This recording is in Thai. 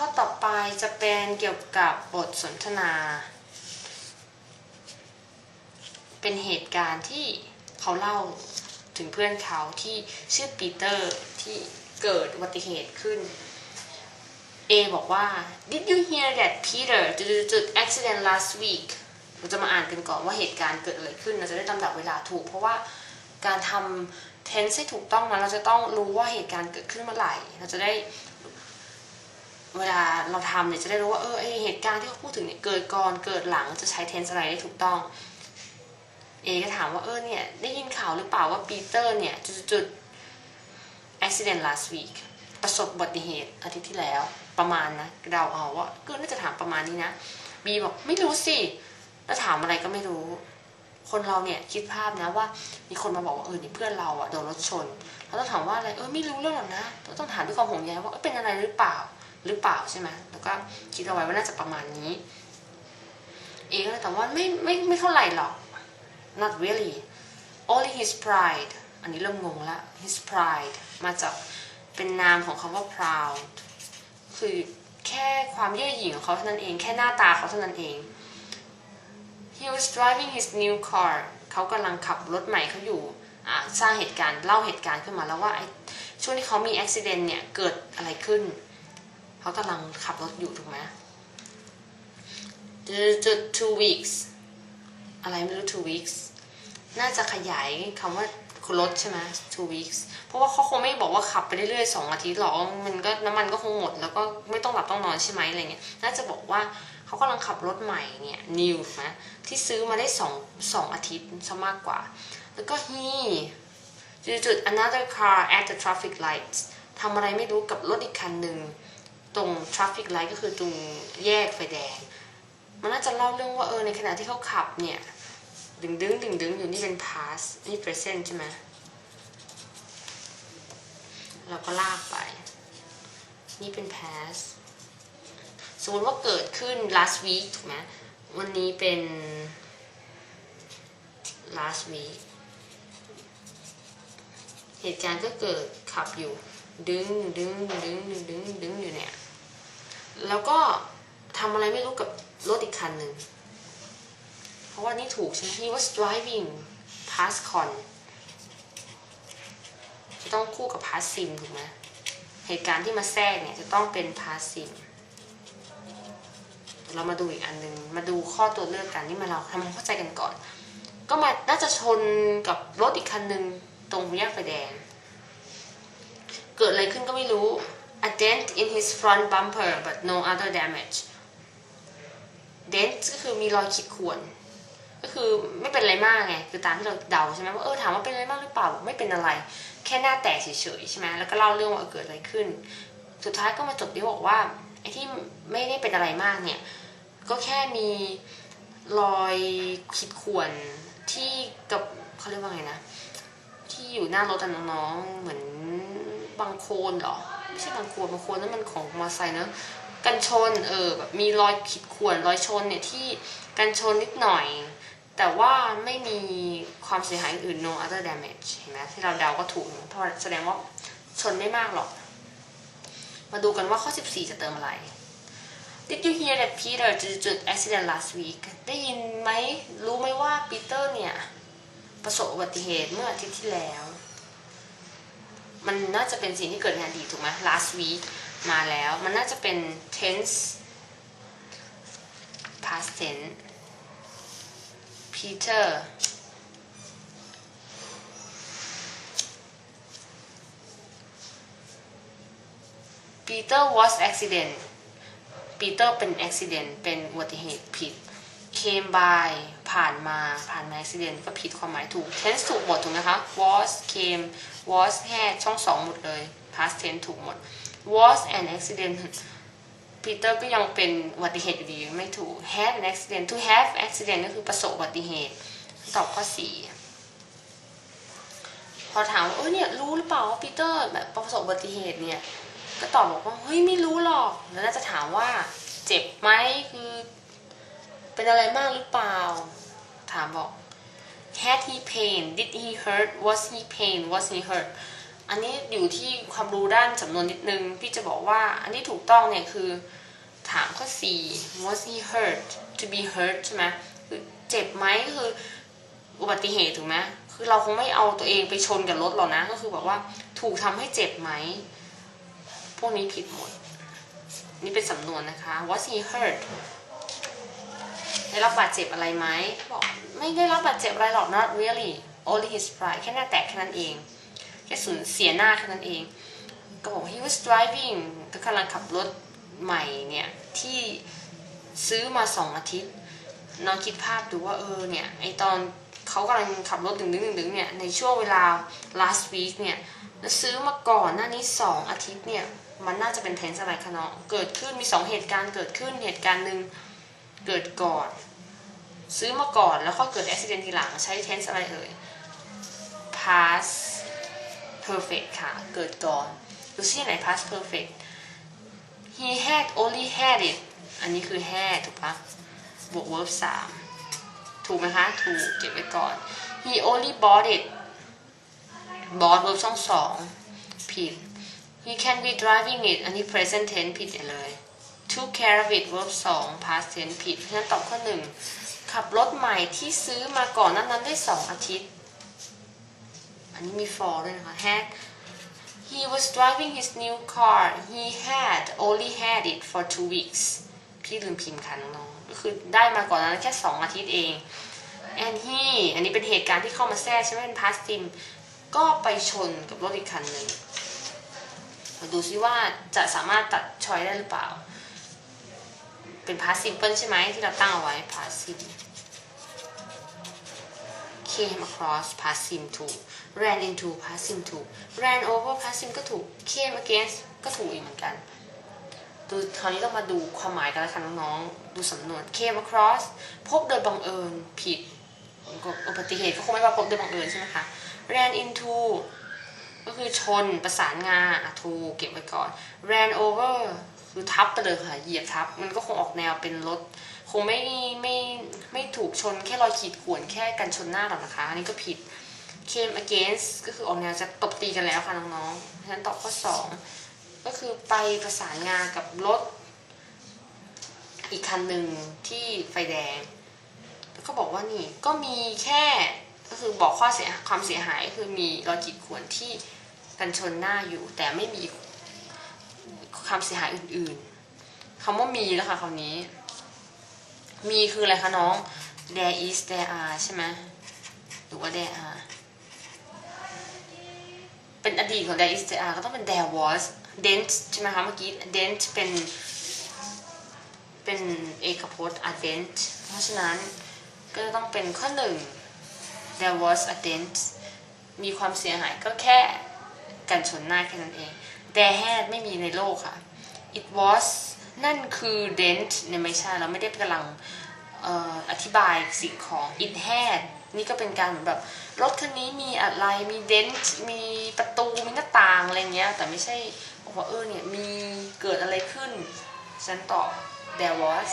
ข้อต่อไปจะเป็นเกี่ยวกับบทสนทนา เป็นเหตุการณ์ที่เขาเล่าถึงเพื่อนเขาที่ชื่อปีเตอร์ที่เกิดอุบัติเหตุขึ้น A บอกว่า Did you hear that Peter จุดๆ accident last week เราจะมาอ่านกันก่อนว่าเหตุการณ์เกิดอะไรขึ้น เราจะได้ลำดับเวลาถูก เพราะว่าการทำ tense ให้ถูกต้องนะเราจะต้องรู้ว่าเหตุการณ์เกิดขึ้นเมื่อไหร่ เราจะได้ เวลาเราทำเนี่ยจะได้รู้ว่าเออไอเหตุการณ์ที่เขาพูดถึงเนี่ยเกิดก่อนเกิดหลังจะใช้ tense อะไรได้ถูกต้อง เอก็ถามว่าเออเนี่ยได้ยินข่าวหรือเปล่าว่าปีเตอร์เนี่ยจุดๆ accident last week ประสบอุบัติเหตุอาทิตย์ที่แล้วประมาณนะเดาเอาว่าก็น่าจะถามประมาณนี้นะบีบอกไม่รู้สิแล้วถามอะไรก็ไม่รู้ คนเราเนี่ยคิดภาพนะว่า มีคนมาบอกว่าเออนี่เพื่อนเราอะโดนรถชนเราต้องถามว่าอะไรเออไม่รู้เรื่องหรอกนะต้องถามด้วยความห่วงใยว่าเออเป็นอะไรหรือเปล่า หรือเปล่าใช่ไหมแล้วก็คิดเอาไว้ว่าน่าจะประมาณนี้ เอก็เลยตอบว่าไม่ไม่ไม่เท่าไหร่หรอก not really only his pride อันนี้เริ่มงงละ his pride มาจากเป็นนามของคำว่า proud คือแค่ความเย่อหยิ่งของเขาเท่านั้นเอง แค่หน้าตาเขาเท่านั้นเอง he was driving his new car เขากำลังขับรถใหม่เขาอยู่สร้างเหตุการณ์เล่าเหตุการณ์ขึ้นมาแล้วว่าช่วงที่เขามีอุบิเหตุเนี่ยเกิดอะไรขึ้น เขากำลังขับรถอยู่ถูกไหม the two weeks อะไรไม่รู้ two weeks น่าจะขยายคำว่าคุณรถใช่ไหม two weeks เพราะว่าเขาคงไม่บอกว่าขับไปเรื่อยๆสองอาทิตย์หรอกมันก็น้ำมันก็คงหมด แล้วก็ไม่ต้องหลับต้องนอนใช่ไหมอะไรเงี้ย น่าจะบอกว่าเขากำลังขับรถใหม่เนี่ย new นะที่ซื้อมาได้สองสองอาทิตย์ซะมากกว่า แล้วก็ he จุด another car at the traffic lights ทำอะไรไม่รู้กับรถอีกคันหนึ่ง ตรง traffic light ก็คือตรงแยกไฟแดง มันน่าจะเล่าเรื่องว่าเออในขณะที่เขาขับเนี่ยดึงดึงดึงดึงอยู่นี่เป็น past นี่ present ใช่ไหมเราก็ลากไป นี่เป็น past สมมติว่าเกิดขึ้น last week ถูกไหมวันนี้เป็น last week เหตุการณ์ก็เกิดขับอยู่ ดึงดึงดึงดึงดึงดึงอยู่เนี่ย แล้วก็ทำอะไรไม่รู้กับรถอีกคันหนึ่ง เพราะว่านี่ถูกใช่ไหม he was driving past con จะต้องคู่กับ past sim ถูกไหมเหตุการณ์ที่มาแทรกเนี่ยจะต้องเป็น past sim เรามาดูอีกอันหนึ่งมาดูข้อตัวเลือกกันนี่มาเราทำความเข้าใจกันก่อน ก็มาน่าจะชนกับรถอีกคันหนึ่งตรงแยกไฟแดง เกิดอะไรขึ้นก็ไม่รู้ a dent in his front bumper but no other damage dent ก็คือมีรอยขีดข่วน ก็คือไม่เป็นอะไรมากไง คือตามที่เราเดาใช่ไหมว่าเออถามว่าเป็นอะไรมากหรือเปล่าไม่เป็นอะไร แค่หน้าแตกเฉยๆใช่ไหมแล้วก็เล่าเรื่องว่าเกิดอะไรขึ้น สุดท้ายก็มาจบที่บอกว่าไอ้ที่ไม่ได้เป็นอะไรมากเนี่ย ก็แค่มีรอยขีดข่วนที่กับเขาเรียกว่าไงนะ ที่อยู่หน้ารถน้องๆเหมือนบางโคนหรอ ไม่ใช่บางโคนบางโคนนั่นมันของมอเตอร์ไซค์เนอะกันชนเออแบบมีรอยขีดข่วนรอยชนเนี่ยที่กันชนนิดหน่อย แต่ว่าไม่มีความเสียหายอื่น no other damage เห็นไหมที่เราเดาก็ถูกเพราะแสดงว่าชนไม่มากหรอก มาดูกันว่าข้อ 14 จะเติมอะไร Did you hear that Peter จุด accident last week ได้ยินไหมรู้ไหมว่าปีเตอร์เนี่ย ประสบอุบัติเหตุเมื่ออาทิตย์ที่แล้ว มันน่าจะเป็นสิ่งที่เกิดในอดีตถูกไหม last week มาแล้ว มันน่าจะเป็น tense past tense Peter Peter was accident Peter เป็น accident เป็นอุบัติเหตุผิด came by ผ่านมาผ่านมา accident ก็ผิดความหมายถูก tense ถูกหมดถูกนะคะ was came was had ช่องสองหมดเลย past tense ถูกหมด was an accident Peter ก็ยังเป็นอุบัติเหตุอยู่ดีไม่ถูก had an accident to have accident ก็คือประสบอุบัติเหตุ ตอบข้อสี่พอถามว่าเออเนี่ยรู้หรือเปล่าว่าปีเตอร์แบบประสบอุบัติเหตุเนี่ย ก็ตอบบอกว่า เฮ้ยไม่รู้หรอก แล้วน่าจะถามว่า เจ็บไหมคือ เป็นอะไรมากหรือเปล่า ถามบอก had he pain did he hurt was he pain was he hurt อันนี้อยู่ที่ความรู้ด้านสำนวนนิดนึง พี่จะบอกว่าอันที่ถูกต้องเนี่ยคือ ถามข้อ 4 was he hurt to be hurt ใช่ไหมคือเจ็บไหมคืออุบัติเหตุถูกไหมคือเราคงไม่เอาตัวเองไปชนกับรถหรอกนะ ก็คือบอกว่าถูกทำให้เจ็บไหม พวกนี้ผิดหมด นี่เป็นสำนวนนะคะ was he hurt ได้รับบาดเจ็บอะไรไหมบอกไม่ได้รับบาดเจ็บอะไรหรอก not really only his pride แค่หน้าแตกแค่นั้นเอง แค่สูญเสียหน้าแค่นั้นเอง ก็บอก he was driving ก็กำลังขับรถใหม่เนี่ย ที่ซื้อมาสองอาทิตย์น้องคิดภาพดูว่าเออเนี่ยไอตอนเขากำลังขับรถดึงดึงดึงดึงเนี่ยในช่วงเวลา last week เนี่ยซื้อมาก่อนหน้านี้สองอาทิตย์เนี่ย มันน่าจะเป็น tense อะไรคะน้องเกิดขึ้นมีสองเหตุการณ์เกิดขึ้นเหตุการณ์หนึ่งเกิดก่อน ซื้อมาก่อนแล้วก็เกิด accident ทีหลังใช้ tense อะไรเอ่ย past perfect ค่ะ เกิดก่อนดูซิไหน past perfect he had only had it อันนี้คือ had ถูกปะบวก verb 3 ถูกไหมคะ ถูก เก็บไว้ก่อน he only bought it bought verb ช่องสองผิด he can be driving it อันนี้ present tense ผิดเลย took care of it verb 2 past tense ผิด เพราะฉะนั้นตอบข้อหนึ่ง ขับรถใหม่ที่ซื้อมาก่อนนั้นนั้นได้สองอาทิตย์ อันนี้มี for ด้วยนะคะ had he was driving his new car he had only had it for two weeks พี่ลืมพิมพ์ค่ะน้องๆก็คือได้มาก่อนนั้นแค่สองอาทิตย์เอง and he อันนี้เป็นเหตุการณ์ที่เข้ามาแทรกใช่ไหมเป็น past tense ก็ไปชนกับรถอีกคันหนึ่งมาดูซิว่าจะสามารถตัดชอยได้หรือเปล่า เป็น past simple ใช่ไหมที่เราตั้งเอาไว้ past simple came across past sim ถูก ran into past sim ถูก ran over past sim ก็ถูก came against ก็ถูกอีกเหมือนกันดูคราวนี้เรามาดูความหมายกันแล้วค่ะน้องๆ ดูสำนวน came across พบโดยบังเอิญผิดอุบัติเหตุก็คงไม่ว่าพบโดยบังเอิญใช่ไหมคะ ran into ก็คือชนประสานงาถูกเก็บไว้ก่อน ran over คือทับไปเลยค่ะ เหยียบทับ มันก็คงออกแนวเป็นรถ คงไม่ไม่ไม่ถูกชนแค่รอยขีดข่วนแค่กันชนหน้าหรอกนะคะ อันนี้ก็ผิด came against ก็คือออกแนวจะตบตีกันแล้วค่ะน้องๆเพราะฉะนั้นตอบข้อสองก็คือไปประสานงานกับรถ อีกคันหนึ่งที่ไฟแดง แล้วก็บอกว่านี่ก็มีแค่ก็คือบอกข้อเสียความเสียหายคือมีรอยขีดข่วนที่กันชนหน้าอยู่แต่ไม่มี ความเสียหายอื่นๆคำว่ามีแล้วค่ะคำนี้ มีคืออะไรคะน้อง there is there are ใช่ไหมหรือว่า there are เป็นอดีตของ there is there are ก็ต้องเป็น there was dent ใช่ไหมคะเมื่อกี้ dent เป็นเป็นเอกพจน์ a dent เพราะฉะนั้นก็จะต้องเป็นข้อหนึ่ง there was a dent มีความเสียหายก็แค่กันชนหน้าแค่นั้นเอง there had ไม่มีในโลกค่ะ it was นั่นคือ dent เนี่ยไม่ใช่เราไม่ได้กำลังออธิบายสิ่งของ it had นี่ก็เป็นการเหมือนแบบรถคันนี้มีอะไร มี dent มีประตู มีหน้าต่างอะไรเงี้ย แต่ไม่ใช่บอกว่าเออเนี่ย มีเกิดอะไรขึ้น ฉันตอบ there was